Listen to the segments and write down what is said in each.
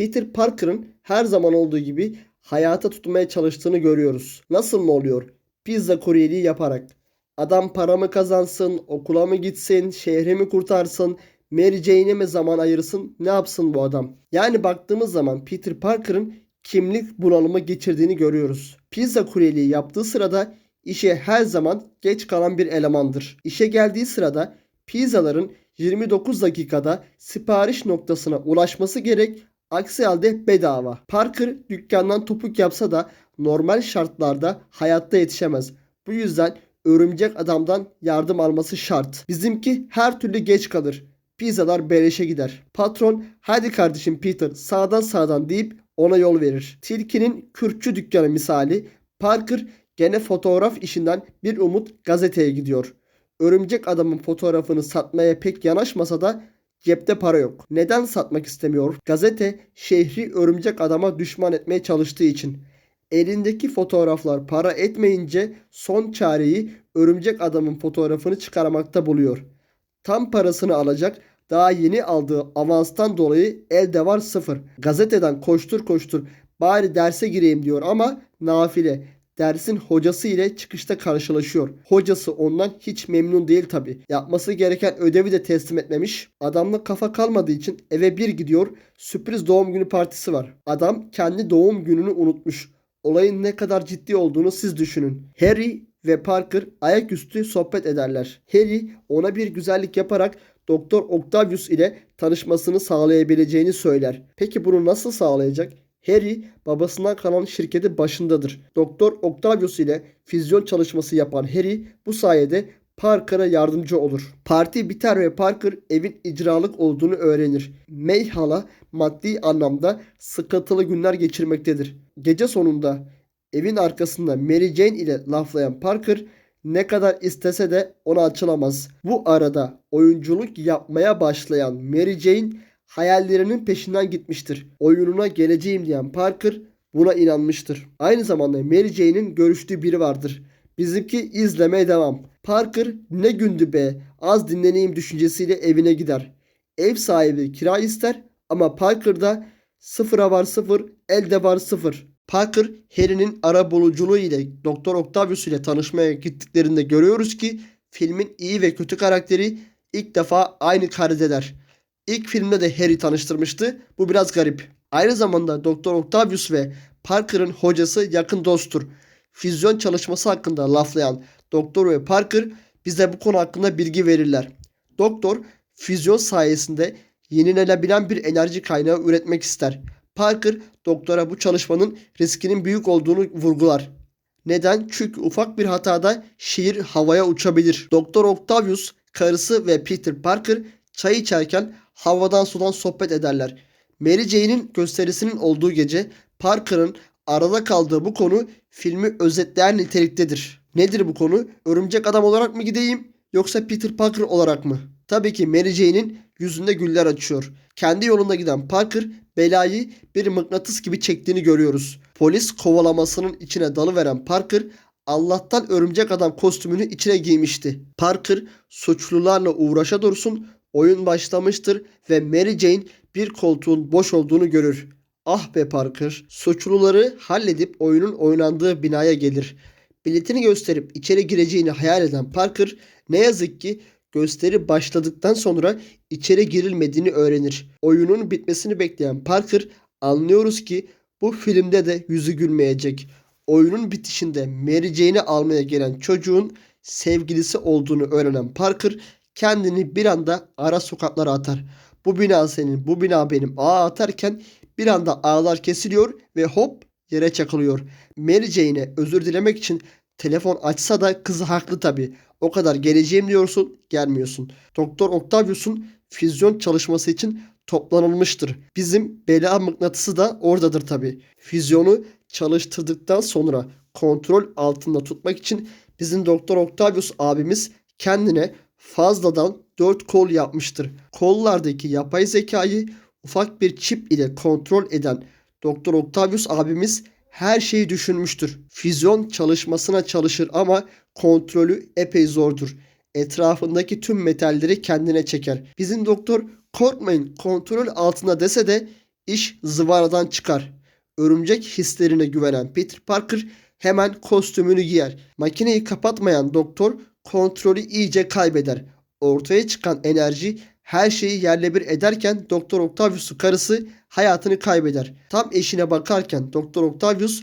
Peter Parker'ın her zaman olduğu gibi hayata tutunmaya çalıştığını görüyoruz. Nasıl mı oluyor? Pizza kuryeliği yaparak. Adam para mı kazansın, okula mı gitsin, şehri mi kurtarsın, Mary Jane'e mi zaman ayırsın, ne yapsın bu adam? Yani baktığımız zaman Peter Parker'ın kimlik bunalımı geçirdiğini görüyoruz. Pizza kuryeliği yaptığı sırada işe her zaman geç kalan bir elemandır. İşe geldiği sırada pizzaların 29 dakikada sipariş noktasına ulaşması gerek. Aksi halde bedava. Parker dükkandan topuk yapsa da normal şartlarda hayatta yetişemez. Bu yüzden örümcek adamdan yardım alması şart. Bizimki her türlü geç kalır. Pizzalar beleşe gider. Patron hadi kardeşim Peter sağdan sağdan deyip ona yol verir. Tilkinin kürkçü dükkanı misali Parker gene fotoğraf işinden bir umut gazeteye gidiyor. Örümcek adamın fotoğrafını satmaya pek yanaşmasa da cepte para yok. Neden satmak istemiyor? Gazete şehri örümcek adama düşman etmeye çalıştığı için. Elindeki fotoğraflar para etmeyince son çareyi örümcek adamın fotoğrafını çıkarmakta buluyor. Tam parasını alacak daha yeni aldığı avanstan dolayı elde var sıfır. Gazeteden koştur koştur bari derse gireyim diyor ama nafile. Dersin hocası ile çıkışta karşılaşıyor. Hocası ondan hiç memnun değil tabi. Yapması gereken ödevi de teslim etmemiş. Adamla kafa kalmadığı için eve bir gidiyor. Sürpriz doğum günü partisi var. Adam kendi doğum gününü unutmuş. Olayın ne kadar ciddi olduğunu siz düşünün. Harry ve Parker ayaküstü sohbet ederler. Harry ona bir güzellik yaparak Doktor Octavius ile tanışmasını sağlayabileceğini söyler. Peki bunu nasıl sağlayacak? Harry babasından kalan şirketi başındadır. Doktor Octavius ile füzyon çalışması yapan Harry bu sayede Parker'a yardımcı olur. Parti biter ve Parker evin icralık olduğunu öğrenir. May hala maddi anlamda sıkıntılı günler geçirmektedir. Gece sonunda evin arkasında Mary Jane ile laflayan Parker ne kadar istese de ona açılamaz. Bu arada oyunculuk yapmaya başlayan Mary Jane hayallerinin peşinden gitmiştir. Oyununa geleceğim diyen Parker buna inanmıştır. Aynı zamanda Mary Jane'in görüştüğü biri vardır. Bizimki izlemeye devam. Parker ne gündü be az dinleneyim düşüncesiyle evine gider. Ev sahibi kira ister ama Parker'da sıfıra var sıfır elde var sıfır. Parker Harry'nin ara buluculuğu ile Doktor Octavius ile tanışmaya gittiklerinde görüyoruz ki filmin iyi ve kötü karakteri ilk defa aynı karedeler. İlk filmde de Harry tanıştırmıştı. Bu biraz garip. Aynı zamanda Doktor Octavius ve Parker'ın hocası yakın dosttur. Füzyon çalışması hakkında laflayan Doktor ve Parker bize bu konu hakkında bilgi verirler. Doktor füzyon sayesinde yenilenebilen bir enerji kaynağı üretmek ister. Parker doktora bu çalışmanın riskinin büyük olduğunu vurgular. Neden? Çünkü ufak bir hatada şehir havaya uçabilir. Doktor Octavius, karısı ve Peter Parker çay içerken havadan sudan sohbet ederler. Mary Jane'in gösterisinin olduğu gece Parker'ın arada kaldığı bu konu filmi özetleyen niteliktedir. Nedir bu konu? Örümcek adam olarak mı gideyim yoksa Peter Parker olarak mı? Tabii ki Mary Jane'in yüzünde güller açıyor. Kendi yolunda giden Parker belayı bir mıknatıs gibi çektiğini görüyoruz. Polis kovalamasının içine dalıveren Parker Allah'tan örümcek adam kostümünü içine giymişti. Parker suçlularla uğraşa dursun oyun başlamıştır ve Mary Jane bir koltuğun boş olduğunu görür. Ah be Parker suçluları halledip oyunun oynandığı binaya gelir. Biletini gösterip içeri gireceğini hayal eden Parker ne yazık ki gösteri başladıktan sonra içeri girilmediğini öğrenir. Oyunun bitmesini bekleyen Parker anlıyoruz ki bu filmde de yüzü gülmeyecek. Oyunun bitişinde Mary Jane'i almaya gelen çocuğun sevgilisi olduğunu öğrenen Parker kendini bir anda ara sokaklara atar. Bu bina senin, bu bina benim ağa atarken bir anda ağlar kesiliyor ve hop yere çakılıyor. Mary Jane'e özür dilemek için telefon açsa da kızı haklı tabi. O kadar geleceğim diyorsun gelmiyorsun. Doktor Octavius'un füzyon çalışması için toplanılmıştır. Bizim bela mıknatısı da oradadır tabi. Füzyonu çalıştırdıktan sonra kontrol altında tutmak için bizim Doktor Octavius abimiz kendine fazladan 4 kol yapmıştır. Kollardaki yapay zekayı ufak bir çip ile kontrol eden Doktor Octavius abimiz her şeyi düşünmüştür. Füzyon çalışmasına çalışır ama kontrolü epey zordur. Etrafındaki tüm metalleri kendine çeker. Bizim doktor korkmayın kontrol altında dese de iş zıvanadan çıkar. Örümcek hislerine güvenen Peter Parker hemen kostümünü giyer. Makineyi kapatmayan doktor kontrolü iyice kaybeder. Ortaya çıkan enerji her şeyi yerle bir ederken Doktor Octavius'un karısı hayatını kaybeder. Tam eşine bakarken Doktor Octavius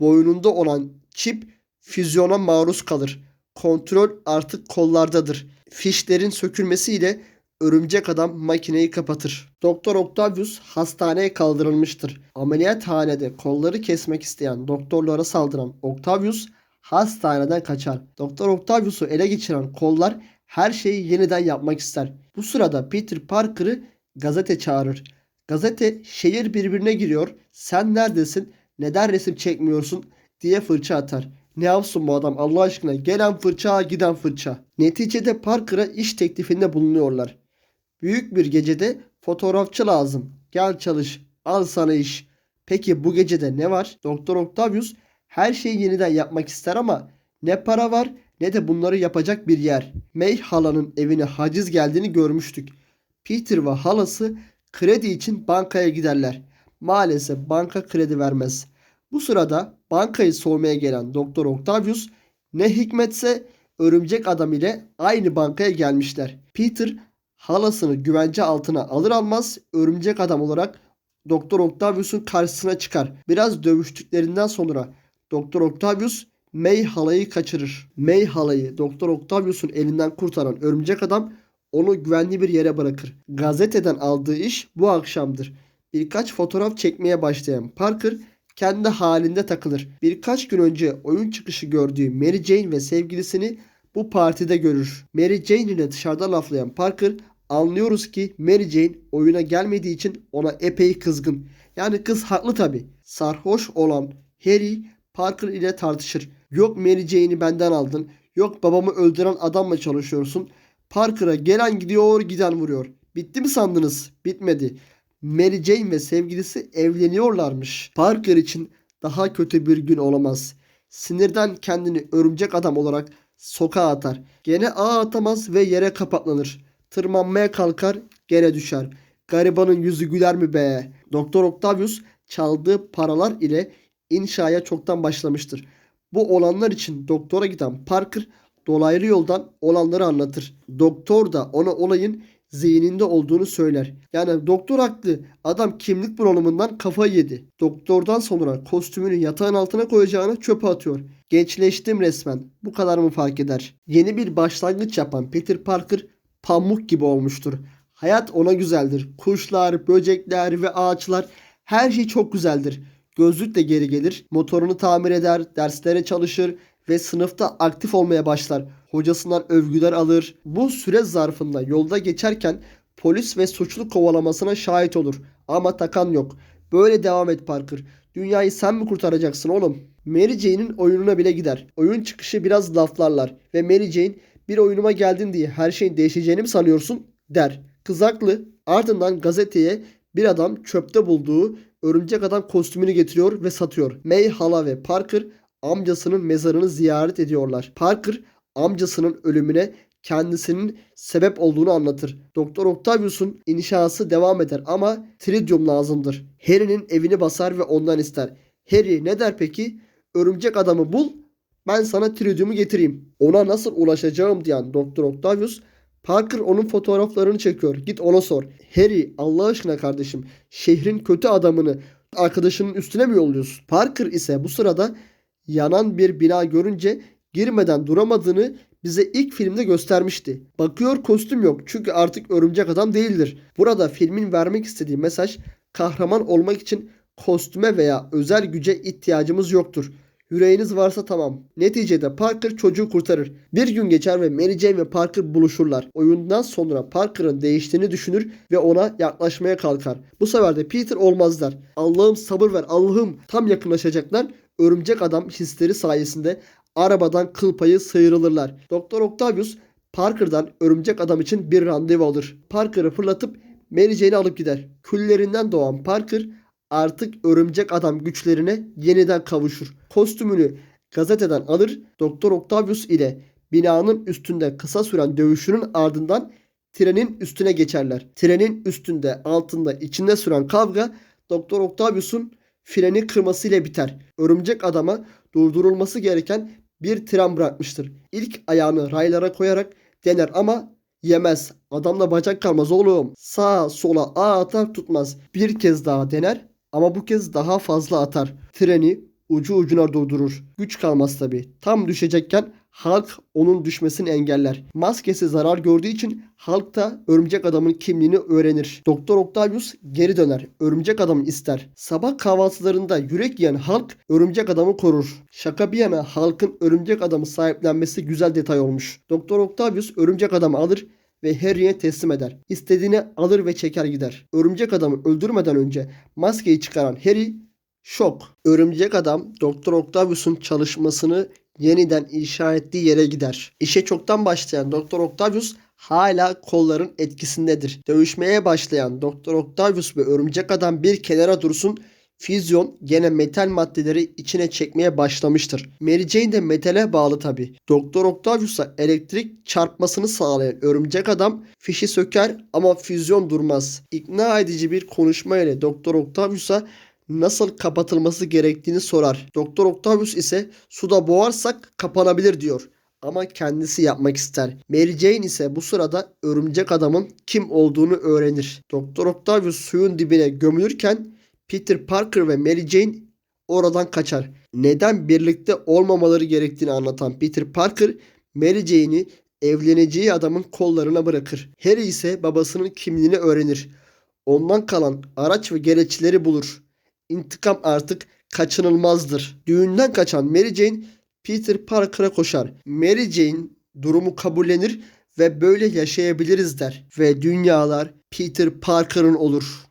boynunda olan çip füzyona maruz kalır. Kontrol artık kollardadır. Fişlerin sökülmesiyle örümcek adam makineyi kapatır. Doktor Octavius hastaneye kaldırılmıştır. Ameliyathanede kolları kesmek isteyen doktorlara saldıran Octavius hastaneden kaçar. Doktor Octavius'u ele geçiren kollar her şeyi yeniden yapmak ister. Bu sırada Peter Parker'ı gazete çağırır. Gazete şehir birbirine giriyor. Sen neredesin? Neden resim çekmiyorsun? diye fırça atar. Ne yapsın bu adam Allah aşkına? Gelen fırça giden fırça. Neticede Parker'a iş teklifinde bulunuyorlar. Büyük bir gecede fotoğrafçı lazım. Gel çalış. Al sana iş. Peki bu gecede ne var? Doktor Octavius her şeyi yeniden yapmak ister ama ne para var ne de bunları yapacak bir yer. May halanın evine haciz geldiğini görmüştük. Peter ve halası kredi için bankaya giderler. Maalesef banka kredi vermez. Bu sırada bankayı soymaya gelen Doktor Octavius ne hikmetse örümcek adam ile aynı bankaya gelmişler. Peter halasını güvence altına alır almaz örümcek adam olarak Doktor Octavius'un karşısına çıkar. Biraz dövüştüklerinden sonra Doktor Octavius May halayı kaçırır. May halayı Doktor Octavius'un elinden kurtaran örümcek adam onu güvenli bir yere bırakır. Gazeteden aldığı iş bu akşamdır. Birkaç fotoğraf çekmeye başlayan Parker kendi halinde takılır. Birkaç gün önce oyun çıkışı gördüğü Mary Jane ve sevgilisini bu partide görür. Mary Jane ile dışarıda laflayan Parker anlıyoruz ki Mary Jane oyuna gelmediği için ona epey kızgın. Yani kız haklı tabi. Sarhoş olan Harry Parker ile tartışır. Yok Mary Jane'i benden aldın. Yok babamı öldüren adamla çalışıyorsun. Parker'a gelen gidiyor giden vuruyor. Bitti mi sandınız? Bitmedi. Mary Jane ve sevgilisi evleniyorlarmış. Parker için daha kötü bir gün olamaz. Sinirden kendini örümcek adam olarak sokağa atar. Gene ağ atamaz ve yere kapaklanır. Tırmanmaya kalkar, gene düşer. Garibanın yüzü güler mi be? Doktor Octavius çaldığı paralar ile inşaya çoktan başlamıştır. Bu olanlar için doktora giden Parker dolaylı yoldan olanları anlatır. Doktor da ona olayın zihninde olduğunu söyler. Yani doktor haklı. Adam kimlik bunalımından kafayı yedi. Doktordan sonra kostümünü yatağın altına koyacağını çöpe atıyor. Gençleştim resmen. Bu kadar mı fark eder? Yeni bir başlangıç yapan Peter Parker pamuk gibi olmuştur. Hayat ona güzeldir. Kuşlar, böcekler ve ağaçlar her şey çok güzeldir. Gözlük de geri gelir. Motorunu tamir eder, derslere çalışır ve sınıfta aktif olmaya başlar. Hocasından övgüler alır. Bu süre zarfında yolda geçerken polis ve suçlu kovalamasına şahit olur. Ama takan yok. Böyle devam et Parker. Dünyayı sen mi kurtaracaksın oğlum? Mary Jane'in oyununa bile gider. Oyun çıkışı biraz laflarlar ve Mary Jane bir oyunuma geldin diye her şeyin değişeceğini mi sanıyorsun der. Kız haklı. Ardından gazeteye bir adam çöpte bulduğu örümcek adam kostümünü getiriyor ve satıyor. May hala ve Parker amcasının mezarını ziyaret ediyorlar. Parker amcasının ölümüne kendisinin sebep olduğunu anlatır. Doktor Octavius'un inşası devam eder ama tridyum lazımdır. Harry'nin evini basar ve ondan ister. Harry ne der peki? Örümcek adamı bul ben sana tridyumu getireyim. Ona nasıl ulaşacağım diyen Doktor Octavius Parker onun fotoğraflarını çekiyor. Git ona sor. Harry Allah aşkına kardeşim şehrin kötü adamını arkadaşının üstüne mi yolluyorsun? Parker ise bu sırada yanan bir bina görünce girmeden duramadığını bize ilk filmde göstermişti. Bakıyor kostüm yok çünkü artık örümcek adam değildir. Burada filmin vermek istediği mesaj kahraman olmak için kostüme veya özel güce ihtiyacımız yoktur. Yüreğiniz varsa tamam. Neticede Parker çocuğu kurtarır. Bir gün geçer ve Mary Jane ve Parker buluşurlar. Oyundan sonra Parker'ın değiştiğini düşünür ve ona yaklaşmaya kalkar. Bu sefer de Peter olmaz der. Allah'ım sabır ver Allah'ım. Tam yakınlaşacaklar. Örümcek adam hisleri sayesinde arabadan kıl payı sıyrılırlar. Doktor Octavius Parker'dan örümcek adam için bir randevu alır. Parker'ı fırlatıp Mary Jane'i alıp gider. Küllerinden doğan Parker artık örümcek adam güçlerine yeniden kavuşur. Kostümünü gazeteden alır Doktor Octavius ile binanın üstünde kısa süren dövüşünün ardından trenin üstüne geçerler. Trenin üstünde altında içinde süren kavga Doktor Octavius'un freni kırmasıyla biter. Örümcek adama durdurulması gereken bir tren bırakmıştır. İlk ayağını raylara koyarak dener ama yemez. Adamda bacak kalmaz oğlum. Sağa sola ağ atar tutmaz. Bir kez daha dener ama bu kez daha fazla atar. Treni ucu ucuna durdurur. Güç kalmaz tabi. Tam düşecekken halk onun düşmesini engeller. Maskesi zarar gördüğü için halk da örümcek adamın kimliğini öğrenir. Doktor Octavius geri döner. Örümcek adamı ister. Sabah kahvaltılarında yürek yiyen halk örümcek adamı korur. Şaka bir yana halkın örümcek adamı sahiplenmesi güzel detay olmuş. Doktor Octavius örümcek adamı alır ve Harry'e teslim eder. İstediğini alır ve çeker gider. Örümcek adamı öldürmeden önce maskeyi çıkaran Harry şok. Örümcek adam Doktor Octavius'un çalışmasını yeniden inşa ettiği yere gider. İşe çoktan başlayan Doktor Octavius hala kolların etkisindedir. Dövüşmeye başlayan Doktor Octavius ve Örümcek Adam bir kenara dursun Füzyon gene metal maddeleri içine çekmeye başlamıştır. Mary Jane de metale bağlı tabi. Doktor Octavius'a elektrik çarpmasını sağlayan örümcek adam fişi söker ama füzyon durmaz. İkna edici bir konuşma ile Doktor Octavius'a nasıl kapatılması gerektiğini sorar. Doktor Octavius ise suda boğarsak kapanabilir diyor ama kendisi yapmak ister. Mary Jane ise bu sırada örümcek adamın kim olduğunu öğrenir. Doktor Octavius suyun dibine gömülürken Peter Parker ve Mary Jane oradan kaçar. Neden birlikte olmamaları gerektiğini anlatan Peter Parker, Mary Jane'i evleneceği adamın kollarına bırakır. Harry ise babasının kimliğini öğrenir. Ondan kalan araç ve gereçleri bulur. İntikam artık kaçınılmazdır. Düğünden kaçan Mary Jane Peter Parker'a koşar. Mary Jane durumu kabullenir ve böyle yaşayabiliriz der. Ve dünyalar Peter Parker'ın olur.